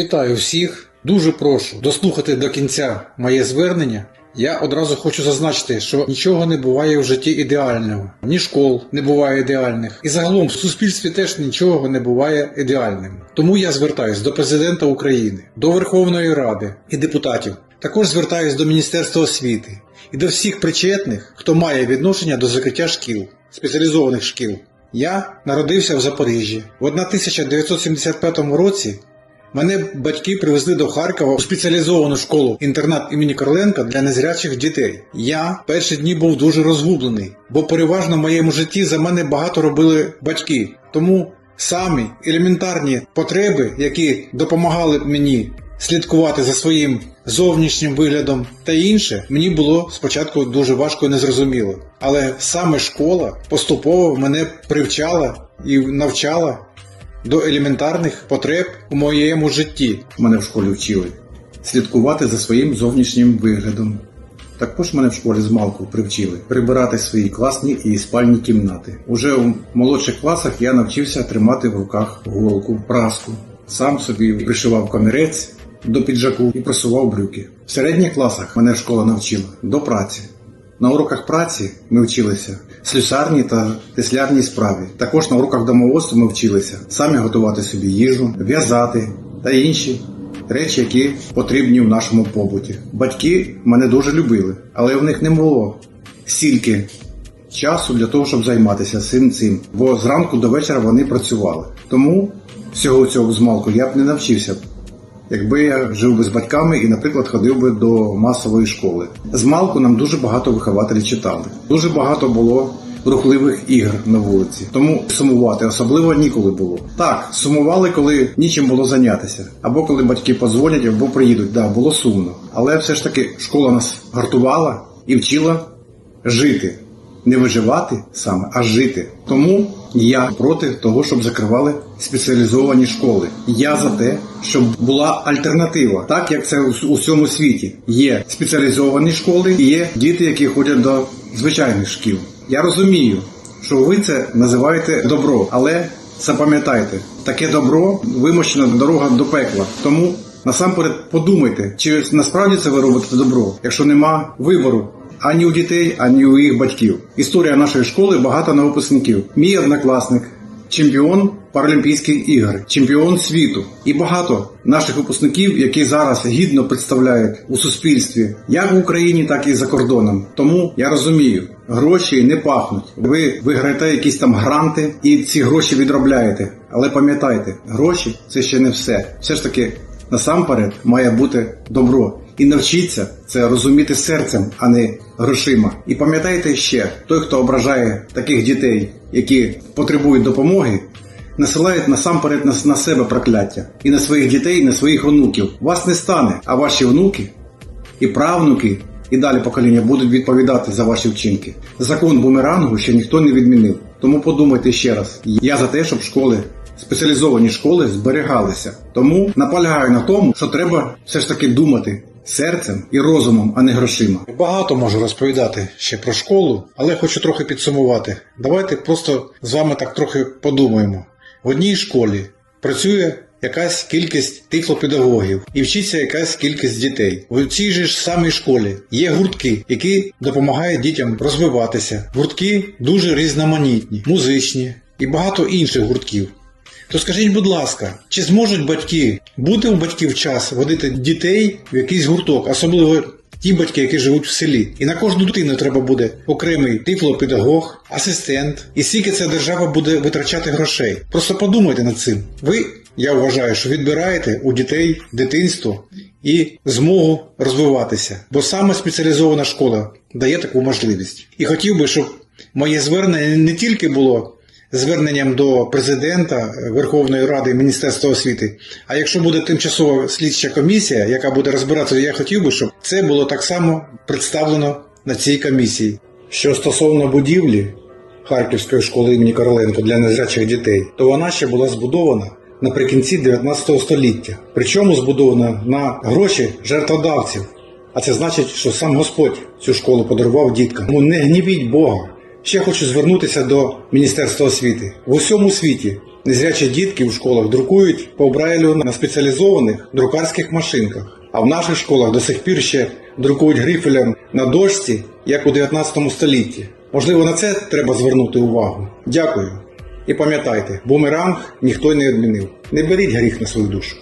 Вітаю всіх. Дуже прошу дослухати до кінця моє звернення. Я одразу хочу зазначити, що нічого не буває в житті ідеального, ні школ не буває ідеальних, і загалом в суспільстві теж нічого не буває ідеальним. Тому я звертаюсь до президента України, до Верховної Ради і депутатів. Також звертаюсь до Міністерства освіти і до всіх причетних, хто має відношення до закриття шкіл, спеціалізованих шкіл. Я народився в Запоріжжі. В 1975 році Мене батьки привезли до Харкова у спеціалізовану школу інтернат імені Короленка для незрячих дітей. Я перші дні був дуже розгублений, бо переважно в моєму житті за мене багато робили батьки. Тому самі елементарні потреби, які допомагали мені слідкувати за своїм зовнішнім виглядом та інше, мені було спочатку дуже важко і незрозуміло. Але саме школа поступово мене привчала і навчала до елементарних потреб у моєму житті. Мене в школі вчили слідкувати за своїм зовнішнім виглядом. Також мене в школі з малку привчили прибирати свої класні і спальні кімнати. Уже у молодших класах я навчився тримати в руках голку, праску. Сам собі пришивав камірець до піджаку і просував брюки. В середніх класах мене школа навчила до праці. На уроках праці ми вчилися слюсарній та теслярній справі. Також на уроках домоводства ми вчилися самі готувати собі їжу, в'язати та інші речі, які потрібні в нашому побуті. Батьки мене дуже любили, але в них не було стільки часу для того, щоб займатися цим цим. Бо зранку до вечора вони працювали. Тому всього цього змалку я б не навчився. Якби я жив би з батьками і, наприклад, ходив би до масової школи. З малку нам дуже багато вихователів читали. Дуже багато було рухливих ігр на вулиці. Тому сумувати особливо ніколи було. Так, сумували, коли нічим було зайнятися. Або коли батьки подзвонять, або приїдуть. Да, було сумно. Але все ж таки школа нас гартувала і вчила жити. Не виживати саме, а жити. Тому я проти того, щоб закривали спеціалізовані школи. Я за те, щоб була альтернатива, так як це у всьому світі. Є спеціалізовані школи і є діти, які ходять до звичайних шкіл. Я розумію, що ви це називаєте добро, але запам'ятайте, таке добро вимощена дорога до пекла. Тому насамперед подумайте, чи насправді це ви робите добро, якщо нема вибору ані у дітей, ані у їх батьків. Історія нашої школи багата на випускників. Мій однокласник, чемпіон Паралімпійських ігор, чемпіон світу і багато наших випускників, які зараз гідно представляють у суспільстві як в Україні, так і за кордоном. Тому я розумію, гроші не пахнуть. Ви виграєте якісь там гранти і ці гроші відробляєте. Але пам'ятайте, гроші це ще не все. Все ж таки, насамперед має бути добро. І навчіться це розуміти серцем, а не грошима. І пам'ятайте ще, той, хто ображає таких дітей, які потребують допомоги, насилають насамперед на, себе прокляття і на своїх дітей, і на своїх онуків. Вас не стане, а ваші онуки і правнуки, і далі покоління будуть відповідати за ваші вчинки. Закон бумерангу ще ніхто не відмінив. Тому подумайте ще раз. Я за те, щоб школи спеціалізовані школи зберігалися. Тому наполягаю на тому, що треба все ж таки думати серцем і розумом, а не грошима. Багато можу розповідати ще про школу, але хочу трохи підсумувати. Давайте просто з вами так трохи подумаємо. В одній школі працює якась кількість тифлопедагогів і вчиться якась кількість дітей. В цій же ж самій школі є гуртки, які допомагають дітям розвиватися. Гуртки дуже різноманітні, музичні і багато інших гуртків. То скажіть, будь ласка, чи зможуть батьки бути у батьків час водити дітей в якийсь гурток, особливо ті батьки, які живуть в селі? І на кожну дитину треба буде окремий тифлопедагог, асистент, і скільки ця держава буде витрачати грошей. Просто подумайте над цим. Ви, я вважаю, що відбираєте у дітей дитинство і змогу розвиватися, бо саме спеціалізована школа дає таку можливість. І хотів би, щоб моє звернення не тільки було зверненням до президента Верховної Ради Міністерства освіти. А якщо буде тимчасова слідча комісія, яка буде розбиратися, я хотів би, щоб це було так само представлено на цій комісії. Що стосовно будівлі Харківської школи імені Короленко для незрячих дітей, то вона ще була збудована наприкінці 19 століття. Причому збудована на гроші жертводавців. А це значить, що сам Господь цю школу подарував діткам. Тому не гнівіть Бога. Ще хочу звернутися до Міністерства освіти. В усьому світі Незрячі дітки у школах друкують по Брайлю на спеціалізованих друкарських машинках, а в наших школах до сих пір ще друкують грифелем на дошці, як у 19 столітті. Можливо, на це треба звернути увагу. Дякую. І пам'ятайте, бумеранг ніхто не відмінив. Не беріть гріх на свою душу.